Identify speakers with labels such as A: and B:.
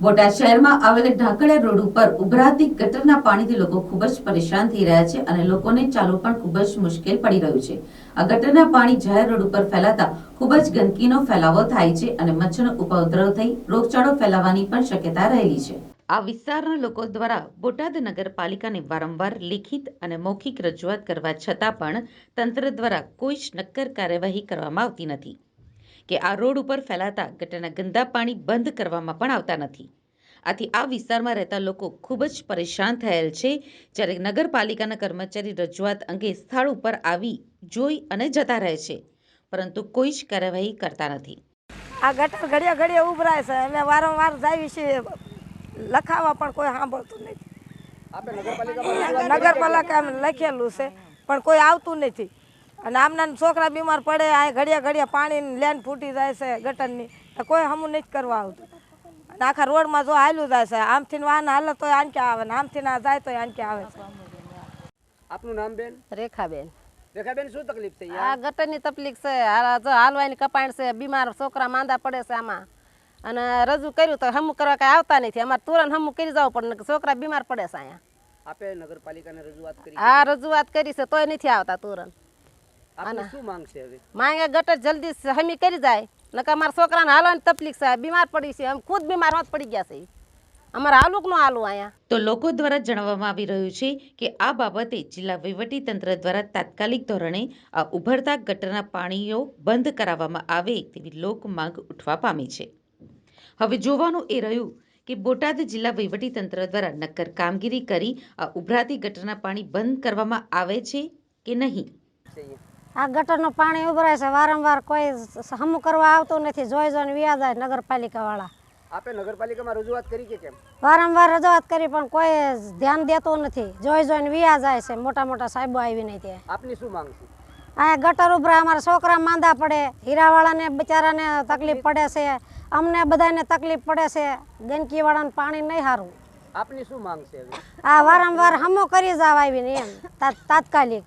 A: બોટાદ શહેરમાં આવેલ ઢાંકડિયા રોડ ઉપર ઉભરાતી ગટરના પાણીથી લોકો ખૂબ જ પરેશાન થઈ રહ્યા છે અને લોકોને ચાલવું પણ ખૂબ જ મુશ્કેલ પડી રહ્યું છે. આ ગટરના પાણી જાહેર રોડ ઉપર ફેલાતા ખૂબ જ ગંદકીનો ફેલાવો થાય છે અને મચ્છરનો ઉપદ્રવ થઈ રોગચાળો ફેલાવાની પણ શક્યતા રહેલી છે. આ વિસ્તારના લોકો દ્વારા બોટાદ નગરપાલિકાને વારંવાર લિખિત અને મૌખિક રજૂઆત કરવા છતાં પણ તંત્ર દ્વારા કોઈ જ નક્કર કાર્યવાહી કરવામાં આવતી નથી. કે આ રોડ ઉપર ફેલાતા ગટરના ગંદા પાણી બંધ કરવામાં પણ આવતા નથી. આથી આ વિસ્તારમાં રહેતા લોકો ખૂબ જ પરેશાન થયેલ છે જ્યારે નગરપાલિકાના કર્મચારી રજૂઆત અંગે સ્થળ ઉપર આવી જોઈ અને જતા રહે છે પરંતુ કોઈ જ કાર્યવાહી કરતા નથી.
B: આ ગટર ઘડિયા ઘડિયા ઉભરાય છે અમે વારંવાર જાવી છીએ. લખાવા પણ કોઈ સાંભળતું નથી. નગરપાલિકા લખેલું છે પણ કોઈ આવતું નથી. અને આમના છોકરા બીમાર પડે આ ઘડિયા ઘડિયા પાણી લેન ફૂટી જાય છે ગટરની. તો કોઈ હમું નથી કરવા આવતું. અને આખા રોડમાં જો હાલ્યું જાય છે આમથી વાહન હાલે તો આન આવે ને આમથી ના જાય તો આન આવે છે.
C: આપનું નામ બેન?
D: રેખાબેન.
C: રેખાબેન શું તકલીફ થઈ?
D: આ ગટરની તકલીફ છે આ જો હાલવાની કપાણ છે બીમાર છોકરા માંદા પડે છે આમાં. અને રજૂ કર્યું તો હમું કરવા કાંઈ આવતા નથી. અમારે તુરંત હમું કરી જવું પડે છોકરા બીમાર પડે છે અહીંયા.
C: આપે નગરપાલિકાને રજૂઆત કરી
D: આ રજૂઆત કરી છે તોય નથી આવતા તુરંત.
C: આપની શું માંગ છે હવે?
D: માંગે ગટર જલ્દી હમી કરી જાય. નકર અમારા છોકરાને હાલવાની તકલીફ છે. બીમાર પડી છે. અમે ખુદ બીમાર હોત પડી ગયા છે. અમારે આલુક નો આલુ અહીંયા.
A: તો લોકો દ્વારા જણાવવામાં આવી રહ્યું છે કે આ બાબતે જિલ્લા વહીવટી તંત્ર દ્વારા તાત્કાલિક ધોરણે આ ઉભરતા ગટરના પાણીઓ બંધ કરાવવામાં આવે તેવી લોક માંગ ઉઠવા પામી છે. હવે જોવાનું એ રહ્યું કે બોટાદ જિલ્લા વહીવટી તંત્ર દ્વારા નક્કર કામગીરી કરી આ ઉભરાતી ગટરના પાણી બંધ કરવામાં આવે છે કે નહીં?
E: આ ગટરનું પાણી ઉભરાય છે. વારંવાર કોઈ હમું કરવા આવતું નથી. જોઈ જોઈને વ્યાજ આવે નગરપાલિકાવાળા.
C: આપે નગરપાલિકામાં રજૂઆત કરી કે કેમ?
E: વારંવાર રજૂઆત કરી પણ કોઈ ધ્યાન દેતું નથી. જોઈ જોઈને વ્યાજ જાય છે. મોટા મોટા સાહેબો આવીને ત્યાં
C: આપની શું માંગ છે?
E: આ ગટર ઉભરા અમારા છોકરા માંદા પડે. હીરાવાળાને બિચારાને તકલીફ પડે છે. અમને બધાને તકલીફ પડે છે. ગંદકીવાળાને પાણી નહીં સારું
C: આપની શું માંગ છે
E: આ વારંવાર હમો કરી જાવ આવીને એમ. તાત્કાલિક.